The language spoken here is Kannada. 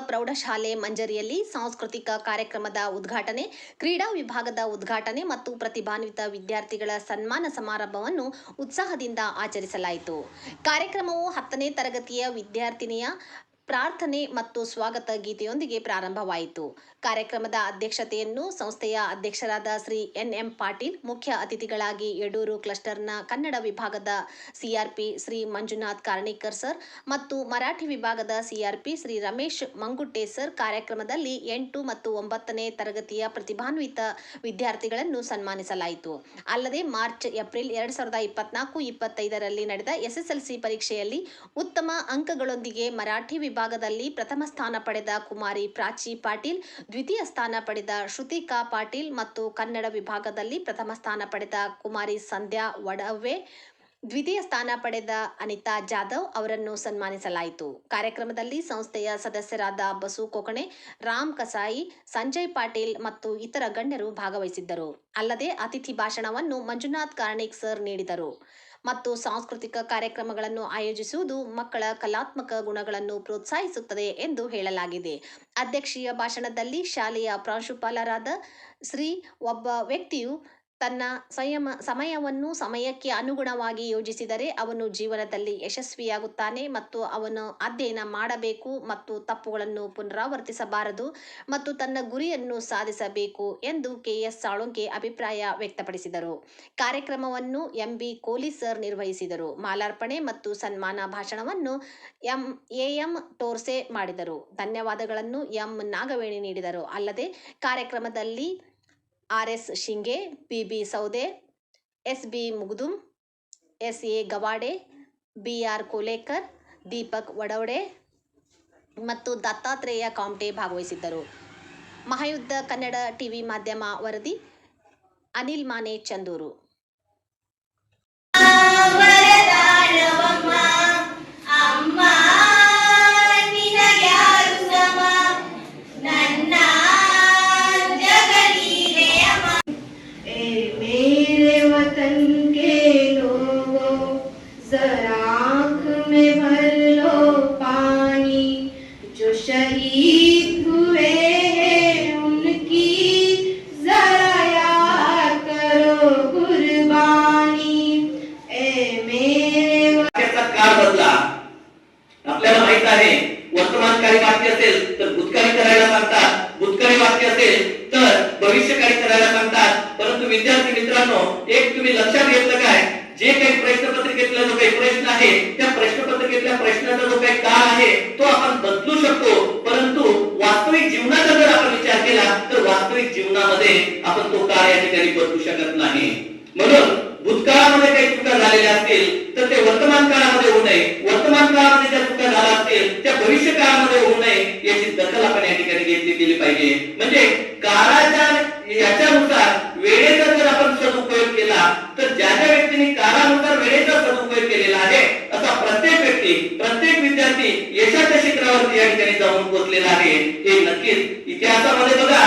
ಪ್ರೌಢಶಾಲೆ ಮಂಜರಿಯಲ್ಲಿ ಸಾಂಸ್ಕೃತಿಕ ಕಾರ್ಯಕ್ರಮದ ಉದ್ಘಾಟನೆ, ಕ್ರೀಡಾ ವಿಭಾಗದ ಉದ್ಘಾಟನೆ ಮತ್ತು ಪ್ರತಿಭಾನ್ವಿತ ವಿದ್ಯಾರ್ಥಿಗಳ ಸನ್ಮಾನ ಸಮಾರಂಭವನ್ನು ಉತ್ಸಾಹದಿಂದ ಆಚರಿಸಲಾಯಿತು. ಕಾರ್ಯಕ್ರಮವು ಹತ್ತನೇ ತರಗತಿಯ ವಿದ್ಯಾರ್ಥಿನಿಯ ಪ್ರಾರ್ಥನೆ ಮತ್ತು ಸ್ವಾಗತ ಗೀತೆಯೊಂದಿಗೆ ಪ್ರಾರಂಭವಾಯಿತು. ಕಾರ್ಯಕ್ರಮದ ಅಧ್ಯಕ್ಷತೆಯನ್ನು ಸಂಸ್ಥೆಯ ಅಧ್ಯಕ್ಷರಾದ ಶ್ರೀ ಎನ್ ಎಂ ಪಾಟೀಲ್, ಮುಖ್ಯ ಅತಿಥಿಗಳಾಗಿ ಯಡೂರು ಕ್ಲಸ್ಟರ್ನ ಕನ್ನಡ ವಿಭಾಗದ ಸಿಆರ್ಪಿ ಶ್ರೀ ಮಂಜುನಾಥ್ ಕಾರ್ಣಿಕರ್ ಸರ್ ಮತ್ತು ಮರಾಠಿ ವಿಭಾಗದ ಸಿಆರ್ಪಿ ಶ್ರೀ ರಮೇಶ್ ಮಂಗುಟ್ಟೆ ಸರ್ ಕಾರ್ಯಕ್ರಮದಲ್ಲಿ ಎಂಟು ಮತ್ತು ಒಂಬತ್ತನೇ ತರಗತಿಯ ಪ್ರತಿಭಾನ್ವಿತ ವಿದ್ಯಾರ್ಥಿಗಳನ್ನು ಸನ್ಮಾನಿಸಲಾಯಿತು. ಅಲ್ಲದೆ ಮಾರ್ಚ್, ಏಪ್ರಿಲ್ ಎರಡು ಸಾವಿರದ ಇಪ್ಪತ್ನಾಲ್ಕು, ಇಪ್ಪತ್ತೈದರಲ್ಲಿ ನಡೆದ ಎಸ್ಎಸ್ಎಲ್ಸಿ ಪರೀಕ್ಷೆಯಲ್ಲಿ ಉತ್ತಮ ಅಂಕಗಳೊಂದಿಗೆ ಮರಾಠಿ ವಿಭಾಗದಲ್ಲಿ ಪ್ರಥಮ ಸ್ಥಾನ ಪಡೆದ ಕುಮಾರಿ ಪ್ರಾಚಿ ಪಾಟೀಲ್, ದ್ವಿತೀಯ ಸ್ಥಾನ ಪಡೆದ ಶ್ರುತಿಕಾ ಪಾಟೀಲ್ ಮತ್ತು ಕನ್ನಡ ವಿಭಾಗದಲ್ಲಿ ಪ್ರಥಮ ಸ್ಥಾನ ಪಡೆದ ಕುಮಾರಿ ಸಂಧ್ಯಾ ವಡವೆ, ದ್ವಿತೀಯ ಸ್ಥಾನ ಪಡೆದ ಅನಿತಾ ಜಾಧವ್ ಅವರನ್ನು ಸನ್ಮಾನಿಸಲಾಯಿತು. ಕಾರ್ಯಕ್ರಮದಲ್ಲಿ ಸಂಸ್ಥೆಯ ಸದಸ್ಯರಾದ ಬಸು ಕೊಕಣೆ, ರಾಮ್ ಕಸಾಯಿ, ಸಂಜಯ್ ಪಾಟೀಲ್ ಮತ್ತು ಇತರ ಗಣ್ಯರು ಭಾಗವಹಿಸಿದ್ದರು. ಅಲ್ಲದೆ ಅತಿಥಿ ಭಾಷಣವನ್ನು ಮಂಜುನಾಥ್ ಕಾರ್ಣಿಕ್ ಸರ್ ನೀಡಿದರು. ಮತ್ತು ಸಾಂಸ್ಕೃತಿಕ ಕಾರ್ಯಕ್ರಮಗಳನ್ನು ಆಯೋಜಿಸುವುದು ಮಕ್ಕಳ ಕಲಾತ್ಮಕ ಗುಣಗಳನ್ನು ಪ್ರೋತ್ಸಾಹಿಸುತ್ತದೆ ಎಂದು ಹೇಳಲಾಗಿದೆ. ಅಧ್ಯಕ್ಷೀಯ ಭಾಷಣದಲ್ಲಿ ಶಾಲೆಯ ಪ್ರಾಂಶುಪಾಲರಾದ ಶ್ರೀ ಒಬ್ಬ ವ್ಯಕ್ತಿಯು ತನ್ನ ಸಂಯಮ, ಸಮಯವನ್ನು ಸಮಯಕ್ಕೆ ಅನುಗುಣವಾಗಿ ಯೋಜಿಸಿದರೆ ಅವನು ಜೀವನದಲ್ಲಿ ಯಶಸ್ವಿಯಾಗುತ್ತಾನೆ ಮತ್ತು ಅವನು ಅಧ್ಯಯನ ಮಾಡಬೇಕು ಮತ್ತು ತಪ್ಪುಗಳನ್ನು ಪುನರಾವರ್ತಿಸಬಾರದು ಮತ್ತು ತನ್ನ ಗುರಿಯನ್ನು ಸಾಧಿಸಬೇಕು ಎಂದು ಕೆಎಸ್ ಸಾಳುಂಕೆ ಅಭಿಪ್ರಾಯ ವ್ಯಕ್ತಪಡಿಸಿದರು. ಕಾರ್ಯಕ್ರಮವನ್ನು ಎಂಬಿ ಕೋಲಿ ಸರ್ ನಿರ್ವಹಿಸಿದರು. ಮಾಲಾರ್ಪಣೆ ಮತ್ತು ಸನ್ಮಾನ ಭಾಷಣವನ್ನು ಎಂ ಎಂ ಟೋರ್ಸೆ ಮಾಡಿದರು. ಧನ್ಯವಾದಗಳನ್ನು ಎಂ. ನಾಗವೇಣಿ ನೀಡಿದರು. ಅಲ್ಲದೆ ಕಾರ್ಯಕ್ರಮದಲ್ಲಿ R S Shinge, P B Saude, S B Mugdum S A Gawade, B R Kolekar, Deepak Vadaude ಮತ್ತು ದತ್ತಾತ್ರೇಯ ಕಾಮ್ಟೆ ಭಾಗವಹಿಸಿದ್ದರು. ಮಹಾಯುದ್ಧ ಕನ್ನಡ ಟಿವಿ ಮಾಧ್ಯಮ ವರದಿ ಅನಿಲ್ ಮಾನೆ ಚಂದೂರು. शहीद हुए हैं उनकी जरा याद करो कुर्बानी। ए मेरे काळ बदला। आपल्याला माहीत आहे वर्तमानकारी वाक्य असेल तर भूतकाळी करायला सांगतात. भूतकाळी वाक्य असेल तर भविष्यकाळी करायला सांगतात. परंतु विद्यार्थी मित्रांनो एक तुम्ही लक्षात घेतलं काय? जे काही प्रश्नपत्रिकेतला जो काही प्रश्न आहे त्या प्रश्नपत्रिकेतल्या प्रश्नाचा जो काही काळ बदलू शकत नाही. म्हणून भूतकाळामध्ये काही चुका झालेल्या असतील तर ते वर्तमान काळामध्ये होऊ नये. वर्तमान काळामध्ये ज्या चुका झाल्या असतील त्या भविष्य काळामध्ये होऊ नये याची दखल आपण या ठिकाणी घेतली गेली पाहिजे. म्हणजे काळाच्या याच्यानुसार वेळेचा जर आपण सदुपयोग केला तर ज्या ज्या व्यक्तीने काळानुसार वेळेचा सदुपयोग केलेला आहे असा प्रत्येक व्यक्ती प्रत्येक विद्यार्थी यशाच्या शिखरावरती या ठिकाणी जाऊन पोहोचलेला आहे. हे नक्कीच इतिहासामध्ये बघा